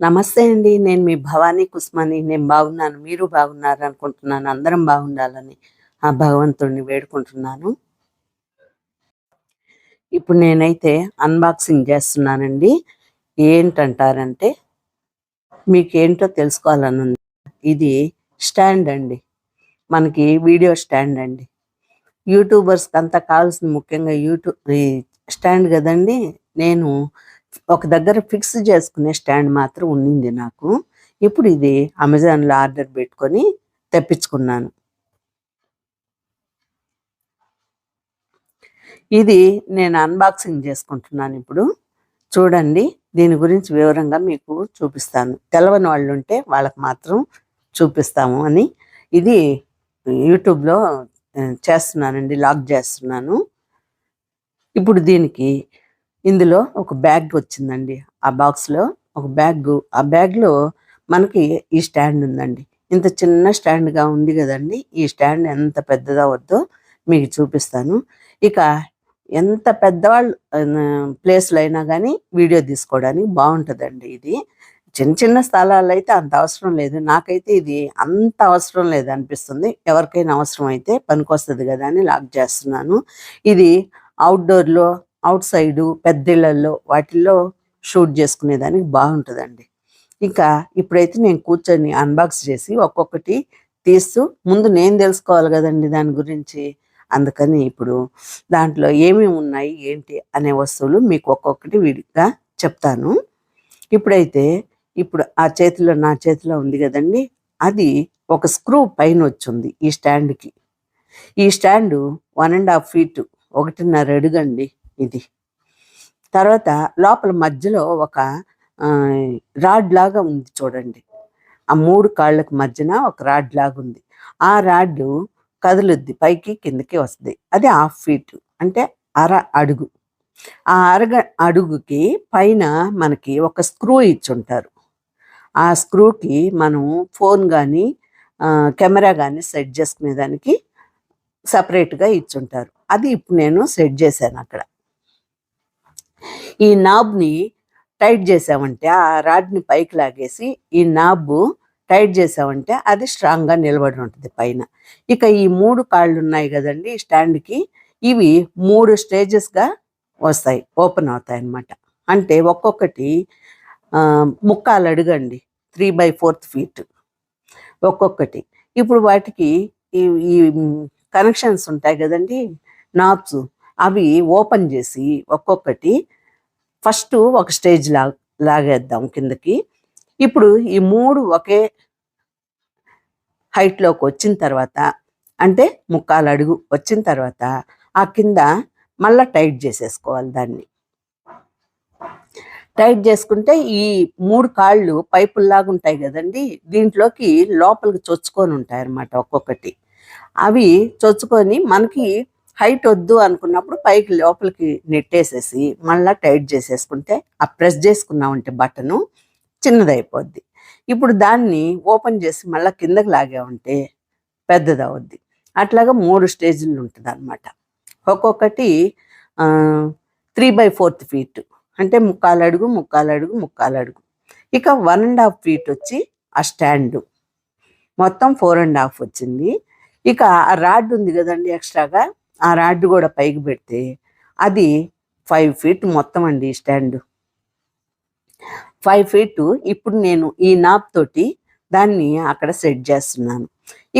నమస్తే అండి. నేను మీ భవానీ కుస్మాని. నేను బాగున్నాను. మీరు బాగున్నారు అనుకుంటున్నాను. అందరం బాగుండాలని ఆ భగవంతుడిని వేడుకుంటున్నాను. ఇప్పుడు నేనైతే అన్బాక్సింగ్ చేస్తున్నానండి. ఏంటంటారంటే మీకేంటో తెలుసుకోవాలని ఉంది ఇది స్టాండ్ అండి. మనకి వీడియో స్టాండ్ అండి. యూట్యూబర్స్కి అంతా కావాల్సిన ముఖ్యంగా యూట్యూబ్ స్టాండ్ కదండి. నేను ఒక దగ్గర ఫిక్స్ చేసుకునే స్టాండ్ మాత్రం ఉండింది నాకు. ఇప్పుడు ఇది అమెజాన్లో ఆర్డర్ పెట్టుకొని తెప్పించుకున్నాను. ఇది నేను అన్బాక్సింగ్ చేసుకుంటున్నాను ఇప్పుడు. చూడండి దీని గురించి వివరంగా మీకు చూపిస్తాను. తెలవని వాళ్ళు ఉంటే వాళ్ళకి మాత్రం చూపిస్తాము అని. ఇది యూట్యూబ్లో చేస్తున్నానండి లాక్ చేస్తున్నాను. ఇప్పుడు దీనికి ఇందులో ఒక బ్యాగ్ వచ్చిందండి. ఆ బాక్స్లో ఒక బ్యాగ్ ఆ బ్యాగ్లో మనకి ఈ స్టాండ్ ఉందండి. ఇంత చిన్న స్టాండ్గా ఉంది కదండి. ఈ స్టాండ్ ఎంత పెద్దదా వద్దో మీకు చూపిస్తాను. ఇక ఎంత పెద్దవాళ్ళు ప్లేస్లో అయినా కానీ వీడియో తీసుకోవడానికి బాగుంటుందండి ఇది. చిన్న చిన్న స్థలాలు అయితే అంత అవసరం లేదు. నాకైతే ఇది అంత అవసరం లేదు అనిపిస్తుంది. ఎవరికైనా అవసరం అయితే పనికొస్తుంది కదా అని లాక్ చేస్తున్నాను. ఇది అవుట్డోర్లో అవుట్ సైడు పెద్దిళ్ళల్లో వాటిల్లో షూట్ చేసుకునేదానికి బాగుంటుందండి. ఇంకా ఇప్పుడైతే నేను కూర్చొని అన్బాక్స్ చేసి ఒక్కొక్కటి తీస్తూ ముందు నేను తెలుసుకోవాలి కదండి దాని గురించి. అందుకని ఇప్పుడు దాంట్లో ఏమేమి ఉన్నాయి ఏంటి అనే వస్తువులు మీకు ఒక్కొక్కటి విడిగా చెప్తాను. ఇప్పుడైతే ఇప్పుడు ఆ చేతిలో నా చేతిలో ఉంది కదండి అది ఒక స్క్రూ పైన వచ్చింది ఈ స్టాండ్కి. ఈ stand one and half feet ఒకటిన్నర అడుగండి. ఇది. తర్వాత లోపల మధ్యలో ఒక రాడ్ లాగా ఉంది చూడండి. ఆ మూడు కాళ్ళకు మధ్యన ఒక రాడ్ లాగా ఉంది. ఆ రాడ్ కదులుద్ది పైకి కిందకి వస్తుంది. అది హాఫ్ ఫీట్ అంటే అర అడుగు. ఆ అరగ అడుగుకి పైన మనకి ఒక స్క్రూ ఇచ్చుంటారు. ఆ స్క్రూకి మనం ఫోన్ కానీ కెమెరా కానీ సెట్ చేసుకునేదానికి సపరేట్గా ఇచ్చుంటారు. అది ఇప్పుడు నేను సెట్ చేశాను అక్కడ. ఈ నాబ్ని టైట్ చేసామంటే ఆ రాడ్ని పైకి లాగేసి ఈ నాబ్ టైట్ చేసామంటే అది స్ట్రాంగ్గా నిలబడి ఉంటుంది పైన. ఇక ఈ మూడు కాళ్ళు ఉన్నాయి కదండి స్టాండ్కి ఇవి మూడు స్టేజెస్గా వస్తాయి ఓపెన్ అవుతాయి అన్నమాట అంటే ఒక్కొక్కటి ముక్కాలు అడుగండి త్రీ బై ఫోర్త్ ఫీట్ ఒక్కొక్కటి. ఇప్పుడు వాటికి ఈ ఈ కనెక్షన్స్ ఉంటాయి కదండి నాబ్స్ అవి ఓపెన్ చేసి ఒక్కొక్కటి ఫస్ట్ ఒక స్టేజ్ లా లాగేద్దాం కిందకి. ఇప్పుడు ఈ మూడు ఒకే హైట్లోకి వచ్చిన తర్వాత అంటే ముక్కాలు అడుగు వచ్చిన తర్వాత ఆ కింద మళ్ళా టైట్ చేసేసుకోవాలి దాన్ని. టైట్ చేసుకుంటే ఈ మూడు కాళ్ళు పైపుల్లాగా ఉంటాయి కదండి దీంట్లోకి లోపలికి చొచ్చుకొని ఉంటాయి అన్నమాట ఒక్కొక్కటి. అవి చొచ్చుకొని మనకి హైట్ వద్దు అనుకున్నప్పుడు పైకి లోపలికి నెట్టేసేసి మళ్ళీ టైట్ చేసేసుకుంటే ఆ ప్రెస్ చేసుకున్నామంటే బటను చిన్నదైపోద్ది. ఇప్పుడు దాన్ని ఓపెన్ చేసి మళ్ళీ కిందకి లాగామంటే పెద్దదవుద్ది. అట్లాగా మూడు స్టేజ్లు ఉంటుంది అనమాట ఒక్కొక్కటి త్రీ బై ఫోర్త్ ఫీట్. అంటే ముక్కాలు అడుగు ముక్కాలు అడుగు ముక్కాలు అడుగు. ఇక వన్ అండ్ హాఫ్ ఫీట్ వచ్చి ఆ స్టాండ్. మొత్తం ఫోర్ అండ్ హాఫ్ వచ్చింది. ఇక ఆ రాడ్ ఉంది కదండి ఎక్స్ట్రాగా? ఆ రాడ్ కూడా పైకి పెడితే అది ఫైవ్ ఫీట్ మొత్తం అండి స్టాండ్. ఫైవ్ ఫీట్ ఇప్పుడు నేను ఈ నాప్ తోటి దాన్ని అక్కడ సెట్ చేస్తున్నాను.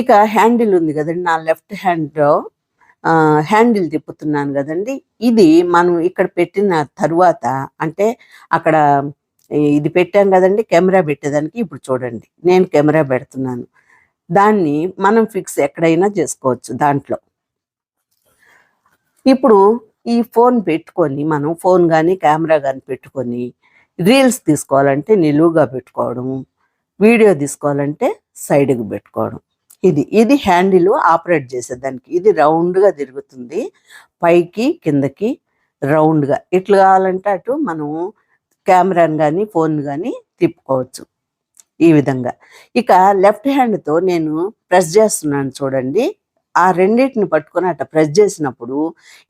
ఇక హ్యాండిల్ ఉంది కదండి నా లెఫ్ట్ హ్యాండ్లో హ్యాండిల్ తిప్పుతున్నాను కదండి. ఇది మనం ఇక్కడ పెట్టిన తరువాత అంటే అక్కడ ఇది పెట్టాం కదండి కెమెరా పెట్టేదానికి ఇప్పుడు చూడండి. నేను కెమెరా పెడుతున్నాను. దాన్ని మనం ఫిక్స్ ఎక్కడైనా చేసుకోవచ్చు దాంట్లో. ఇప్పుడు ఈ ఫోన్ పెట్టుకొని మనం ఫోన్ కానీ కెమెరా కానీ పెట్టుకొని రీల్స్ తీసుకోవాలంటే నిలువుగా పెట్టుకోవడం వీడియో తీసుకోవాలంటే సైడ్కి పెట్టుకోవడం. ఇది ఇది హ్యాండిల్ ఆపరేట్ చేసేదానికి. ఇది రౌండ్గా తిరుగుతుంది. పైకి కిందకి రౌండ్గా. ఇట్లా కావాలంటే అటు మనం కెమెరాని కానీ ఫోన్ కానీ తిప్పుకోవచ్చు. ఈ విధంగా. ఇక లెఫ్ట్ హ్యాండ్తో నేను ప్రెస్ చేస్తున్నాను చూడండి. ఆ రెండింటిని పట్టుకొని అట్లా ప్రెస్ చేసినప్పుడు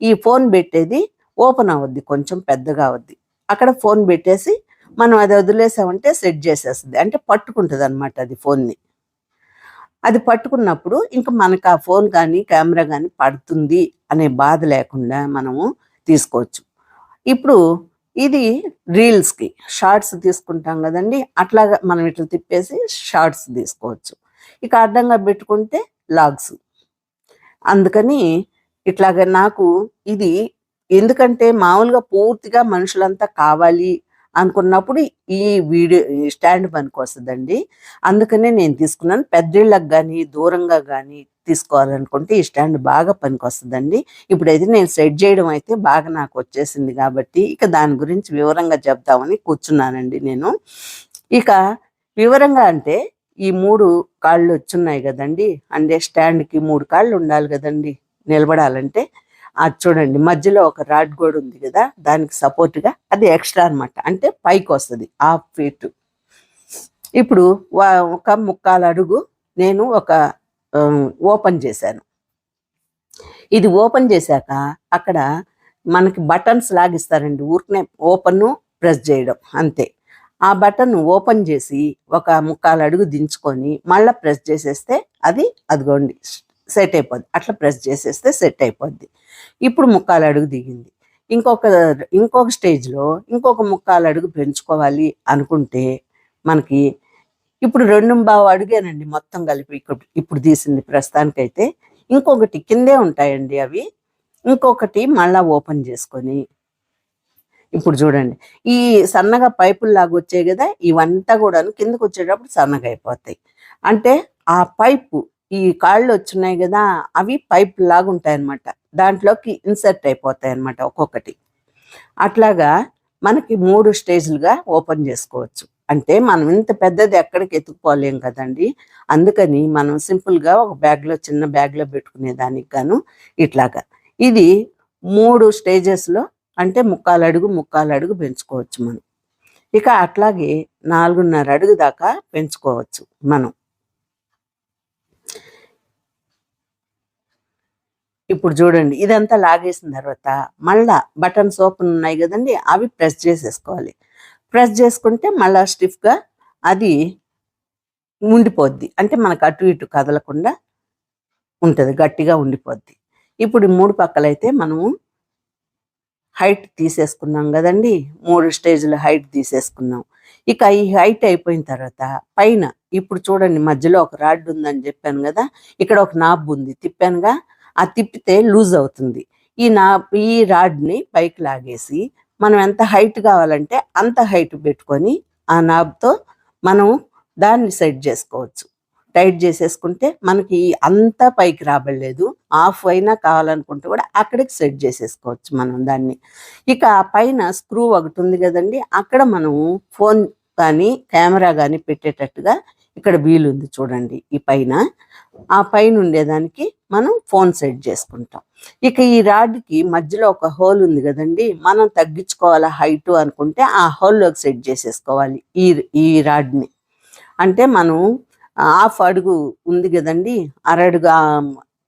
ఈ ఫోన్ పెట్టేది ఓపెన్ అవద్ది కొంచెం పెద్దగా అవద్ది. అక్కడ ఫోన్ పెట్టేసి మనం అది వదిలేసామంటే సెట్ చేసేస్తుంది. అంటే పట్టుకుంటుంది అనమాట అది ఫోన్ని. అది పట్టుకున్నప్పుడు ఇంకా మనకు ఆ ఫోన్ కానీ కెమెరా కానీ పడుతుంది అనే బాధ లేకుండా మనము తీసుకోవచ్చు. ఇప్పుడు ఇది రీల్స్కి షార్ట్స్ తీసుకుంటాం కదండి అట్లాగా మనం ఇట్లా తిప్పేసి షార్ట్స్ తీసుకోవచ్చు. ఇక అడ్డంగా పెట్టుకుంటే లాగ్స్. అందుకని ఇట్లాగ నాకు ఇది ఎందుకంటే మామూలుగా పూర్తిగా మనుషులంతా కావాలి అనుకున్నప్పుడు ఈ వీడియో ఈ స్టాండ్ పనికి వస్తుందండి. అందుకనే నేను తీసుకున్నాను. పెద్దళ్ళకి కానీ దూరంగా కానీ తీసుకోవాలనుకుంటే ఈ స్టాండ్ బాగా పనికి వస్తుందండి. ఇప్పుడైతే నేను సెట్ చేయడం అయితే బాగా నాకు వచ్చేసింది కాబట్టి ఇక దాని గురించి వివరంగా చెప్తామని కూర్చున్నానండి నేను. ఇక వివరంగా అంటే ఈ మూడు కాళ్ళు వచ్చున్నాయి కదండి. అంటే స్టాండ్కి మూడు కాళ్ళు ఉండాలి కదండి నిలబడాలంటే. అది చూడండి మధ్యలో ఒక రాడ్ గోడ ఉంది కదా దానికి సపోర్ట్గా అది ఎక్స్ట్రా అన్నమాట. అంటే పైకి వస్తుంది హాఫ్ ఫీట్ ఇప్పుడు వా- ఒక ముక్కాలు అడుగు నేను ఒక ఓపెన్ చేశాను. ఇది ఓపెన్ చేశాక అక్కడ మనకి బటన్స్ లాగిస్తారండి ఊరికనే ఓపెన్ ప్రెస్ చేయడం అంతే. ఆ బటన్ ఓపెన్ చేసి ఒక ముక్కాలు అడుగు దించుకొని మళ్ళీ ప్రెస్ చేసేస్తే అది అదిగోండి సెట్ అయిపోద్ది. అట్లా ప్రెస్ చేసేస్తే సెట్ అయిపోద్ది. ఇప్పుడు ముక్కాలు అడుగు దిగింది. ఇంకొక ఇంకొక స్టేజ్లో ఇంకొక ముక్కాలు అడుగు పెంచుకోవాలి అనుకుంటే మనకి ఇప్పుడు రెండు బావు అడిగానండి మొత్తం కలిపి ఇప్పుడు తీసింది ప్రస్తుతానికైతే. ఇంకొకటి కిందే ఉంటాయండి అవి. ఇంకొకటి మళ్ళా ఓపెన్ చేసుకొని ఇప్పుడు చూడండి. ఈ సన్నగా పైపులు లాగా వచ్చాయి కదా ఇవంతా కూడా కిందకు వచ్చేటప్పుడు సన్నగా అయిపోతాయి. అంటే ఆ పైపు ఈ కాళ్ళు వచ్చున్నాయి కదా అవి పైప్ లాగా ఉంటాయి అన్నమాట దాంట్లోకి ఇన్సర్ట్ అయిపోతాయి అన్నమాట ఒక్కొక్కటి. అట్లాగా మనకి మూడు స్టేజ్లుగా ఓపెన్ చేసుకోవచ్చు. అంటే మనం ఇంత పెద్దది ఎక్కడికి ఎత్తుకుపోలేం కదండి. అందుకని మనం సింపుల్గా ఒక బ్యాగ్లో చిన్న బ్యాగ్లో పెట్టుకునే దానికి గాను ఇట్లాగా. ఇది మూడు స్టేజెస్లో అంటే ముక్కాలు అడుగు ముక్కాలు అడుగు పెంచుకోవచ్చు మనం. ఇక అట్లాగే నాలుగున్నర అడుగు దాకా పెంచుకోవచ్చు మనం. ఇప్పుడు చూడండి ఇదంతా లాగేసిన తర్వాత మళ్ళా బటన్స్ ఓపెన్ ఉన్నాయి కదండి అవి ప్రెస్ చేసేసుకోవాలి. ప్రెస్ చేసుకుంటే మళ్ళా స్టిఫ్గా అది ఉండిపోద్ది. అంటే మనకు అటు ఇటు కదలకుండా ఉంటుంది గట్టిగా ఉండిపోద్ది. ఇప్పుడు మూడు పక్కలైతే మనము హైట్ తీసేసుకున్నాం కదండి. మూడు స్టేజ్ల హైట్ తీసేసుకున్నాం. ఇక ఈ హైట్ అయిపోయిన తర్వాత పైన ఇప్పుడు చూడండి మధ్యలో ఒక రాడ్ ఉందని చెప్పాను కదా. ఇక్కడ ఒక నాబ్ ఉంది. తిప్పానుగా. ఆ తిప్పితే లూజ్ అవుతుంది. ఈ నా ఈ రాడ్ని పైకి లాగేసి మనం ఎంత హైట్ కావాలంటే అంత హైట్ పెట్టుకొని ఆ నాబ్తో మనం దాన్ని సెట్ చేసుకోవచ్చు. టైట్ చేసేసుకుంటే మనకి అంతా పైకి రాబడలేదు. ఆఫ్ అయినా కావాలనుకుంటే కూడా అక్కడికి సెట్ చేసేసుకోవచ్చు మనం దాన్ని. ఇక ఆ పైన స్క్రూ ఒకటి ఉంది కదండి అక్కడ మనం ఫోన్ కానీ కెమెరా కానీ పెట్టేటట్టుగా ఇక్కడ వీలు ఉంది చూడండి ఈ పైన. ఆ పైన ఉండేదానికి మనం ఫోన్ సెట్ చేసుకుంటాం. ఇక ఈ రాడ్కి మధ్యలో ఒక హోల్ ఉంది కదండి మనం తగ్గించుకోవాలి హైట్ అనుకుంటే ఆ హోల్లోకి సెట్ చేసేసుకోవాలి ఈ ఈ రాడ్ని. అంటే మనం హాఫ్ అడుగు ఉంది కదండి అరడుగు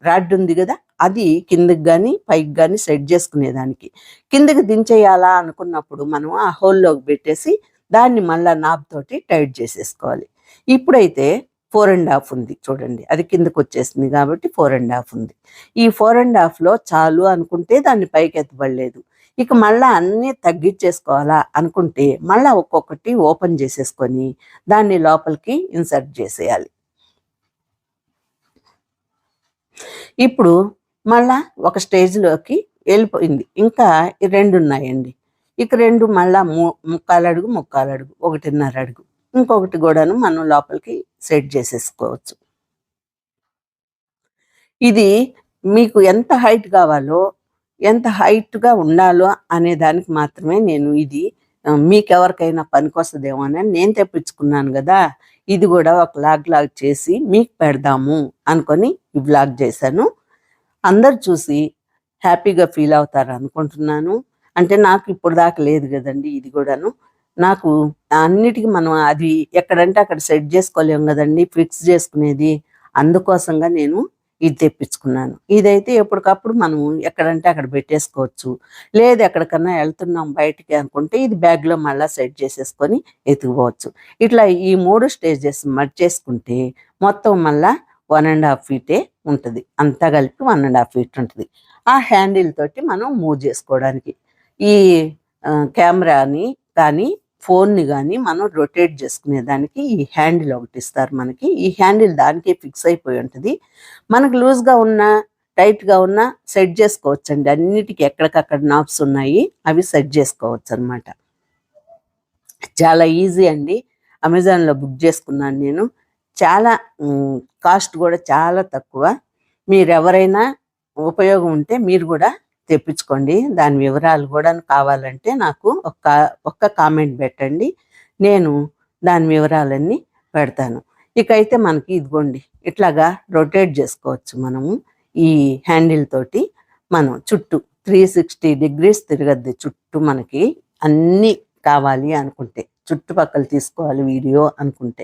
రాడ్ ఉంది కదా అది కిందకి కానీ పైకి కానీ సెట్ చేసుకునేదానికి. కిందకి దించేయాలా అనుకున్నప్పుడు మనం ఆ హోల్లోకి పెట్టేసి దాన్ని మళ్ళీ నాబ్ తోటి టైట్ చేసేసుకోవాలి. ఇప్పుడైతే ఫోర్ అండ్ హాఫ్ ఉంది చూడండి అది కిందకు వచ్చేసింది కాబట్టి ఫోర్ అండ్ హాఫ్ ఉంది. ఈ ఫోర్ అండ్ హాఫ్లో చాలు అనుకుంటే దాన్ని పైకి ఎత్తబడలేదు. ఇక మళ్ళా అన్నీ తగ్గించేసుకోవాలా అనుకుంటే మళ్ళా ఒక్కొక్కటి ఓపెన్ చేసేసుకొని దాన్ని లోపలికి ఇన్సర్ట్ చేసేయాలి. ఇప్పుడు మళ్ళా ఒక స్టేజ్లోకి వెళ్ళిపోయింది. ఇంకా రెండు ఉన్నాయండి. ఇక రెండు మళ్ళా ము ముక్కాలు అడుగు ముక్కాలు అడుగు ఒకటిన్నర అడుగు. ఇంకొకటి కూడాను మనం లోపలికి సెట్ చేసేసుకోవచ్చు. ఇది మీకు ఎంత హైట్ కావాలో ఎంత హైట్గా ఉండాలో అనే దానికి మాత్రమే నేను ఇది ఆ, మీకెవరికైనా పనికొస్తుందేమో అని నేను తెప్పించుకున్నాను కదా ఇది కూడా ఒక లాగ్ లాగ్ చేసి మీకు పెడదాము అనుకొని ఈ బ్లాగ్ చేశాను. అందరు చూసి హ్యాపీగా ఫీల్ అవుతారు అనుకుంటున్నాను. అంటే నాకు ఇప్పుడు దాకా లేదు కదండి ఇది కూడాను. నాకు అన్నిటికీ మనం అది ఎక్కడంటే అక్కడ సెట్ చేసుకోలేము కదండి ఫిక్స్ చేసుకునేది. అందుకోసంగా నేను ఇది తెప్పించుకున్నాను. ఇదైతే ఎప్పటికప్పుడు మనం ఎక్కడంటే అక్కడ పెట్టేసుకోవచ్చు. లేదు ఎక్కడికన్నా వెళ్తున్నాం బయటికి అనుకుంటే ఇది బ్యాగ్లో మళ్ళీ సెట్ చేసేసుకొని ఎత్తుకుపోవచ్చు. ఇట్లా ఈ మూడు స్టేజెస్ మట్ చేసుకుంటే మొత్తం మళ్ళా వన్ అండ్ హాఫ్ ఫీటే ఉంటుంది. అంతా కలిపి వన్ అండ్ హాఫ్ ఫీట్ ఉంటుంది. ఆ హ్యాండిల్ తోటి మనం మూవ్ చేసుకోవడానికి. ఈ కెమెరాని కానీ ఫోన్ని కానీ మనం రొటేట్ చేసుకునే దానికి ఈ హ్యాండిల్ ఒకటి ఇస్తారు మనకి. ఈ హ్యాండిల్ దానికే ఫిక్స్ అయిపోయి ఉంటుంది. మనకు లూజ్గా ఉన్న టైట్గా ఉన్న సెట్ చేసుకోవచ్చు అండి అన్నిటికీ ఎక్కడికక్కడ నాబ్స్ ఉన్నాయి అవి సెట్ చేసుకోవచ్చు అనమాట చాలా ఈజీ అండి. అమెజాన్లో బుక్ చేసుకున్నాను నేను. చాలా కాస్ట్ కూడా చాలా తక్కువ. మీరు ఎవరైనా ఉపయోగం ఉంటే మీరు కూడా తెప్పించుకోండి. దాని వివరాలు కూడా కావాలంటే నాకు ఒక్క ఒక్క కామెంట్ పెట్టండి. నేను దాని వివరాలన్నీ పెడతాను. ఇక అయితే మనకి ఇదిగోండి ఇట్లాగా రొటేట్ చేసుకోవచ్చు మనము ఈ హ్యాండిల్ తోటి. మనం చుట్టూ త్రీ సిక్స్టీ డిగ్రీస్ తిరగద్ది. చుట్టూ మనకి అన్నీ కావాలి అనుకుంటే. చుట్టుపక్కల తీసుకోవాలి వీడియో అనుకుంటే.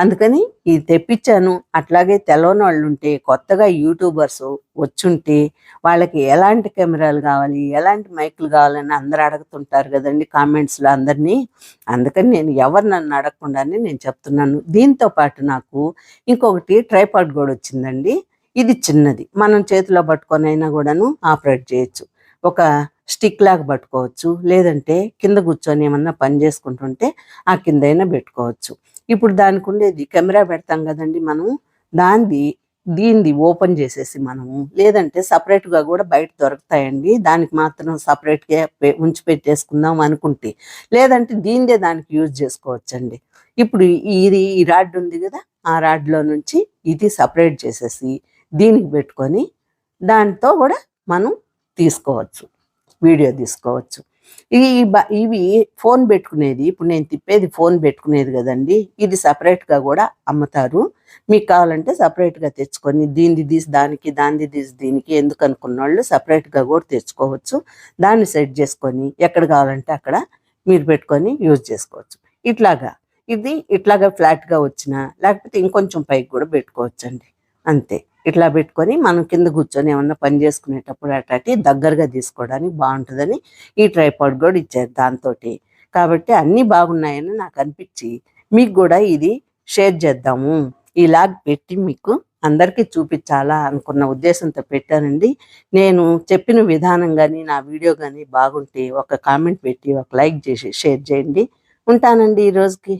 అందుకని ఇది తెప్పించాను. అట్లాగే తెలవని వాళ్ళు ఉంటే కొత్తగా యూట్యూబర్స్ వచ్చుంటే వాళ్ళకి ఎలాంటి కెమెరాలు కావాలి ఎలాంటి మైకులు కావాలని అందరు అడుగుతుంటారు కదండి కామెంట్స్లో అందరినీ. అందుకని నేను ఎవరు నన్ను అడగకుండానే నేను చెప్తున్నాను. దీంతో పాటు నాకు ఇంకొకటి ట్రైపాడ్ కూడా వచ్చిందండి. ఇది చిన్నది. మనం చేతిలో పట్టుకొని అయినా కూడాను ఆపరేట్ చేయొచ్చు. ఒక స్టిక్ లాగా పట్టుకోవచ్చు. లేదంటే కింద కూర్చొని ఏమన్నా పని చేసుకుంటుంటే ఆ కింద అయినా పెట్టుకోవచ్చు. ఇప్పుడు దానికి ఉండేది కెమెరా పెడతాం కదండి మనం. దాన్ని దీన్ని ఓపెన్ చేసేసి మనము. లేదంటే సపరేట్గా కూడా బయట దొరుకుతాయండి. దానికి మాత్రం సపరేట్గా ఉంచి పెట్టేసుకుందాం అనుకుంటే. లేదంటే దీనిదే దానికి యూజ్ చేసుకోవచ్చండి. ఇప్పుడు ఇది ఈ రాడ్ ఉంది కదా ఆ రాడ్లో నుంచి ఇది సపరేట్ చేసేసి దీనికి పెట్టుకొని దాంతో కూడా మనం తీసుకోవచ్చు వీడియో తీసుకోవచ్చు. ఈ ఇవి ఫోన్ పెట్టుకునేది ఇప్పుడు నేను తిప్పేది ఫోన్ పెట్టుకునేది కదండి ఇది సపరేట్గా కూడా అమ్ముతారు. మీకు కావాలంటే సపరేట్గా తెచ్చుకొని దీన్ని తీసి దానికి దాన్ని తీసి దీనికి ఎందుకు అనుకున్న వాళ్ళు సపరేట్గా కూడా తెచ్చుకోవచ్చు. దాన్ని సెట్ చేసుకొని ఎక్కడ కావాలంటే అక్కడ మీరు పెట్టుకొని యూజ్ చేసుకోవచ్చు. ఇట్లాగా ఇది ఇట్లాగా ఫ్లాట్గా వచ్చిన లేకపోతే ఇంకొంచెం పైకి కూడా పెట్టుకోవచ్చు అండి అంతే. ఇట్లా పెట్టుకొని మనం కింద కూర్చొని ఏమన్నా పని చేసుకునేటప్పుడు అట్లాంటి దగ్గరగా తీసుకోవడానికి బాగుంటుందని ఈ ట్రైపాడ్ కూడా ఇచ్చారు దాంతో కాబట్టి అన్నీ బాగున్నాయని నాకు అనిపించి మీకు కూడా ఇది షేర్ చేద్దాము. ఇలాగ పెట్టి మీకు అందరికీ చూపించాలా అనుకున్న ఉద్దేశంతో పెట్టానండి. నేను చెప్పిన విధానం కానీ నా వీడియో కానీ బాగుంటే ఒక కామెంట్ పెట్టి ఒక లైక్ చేసి షేర్ చేయండి. ఉంటానండి ఈ రోజుకి.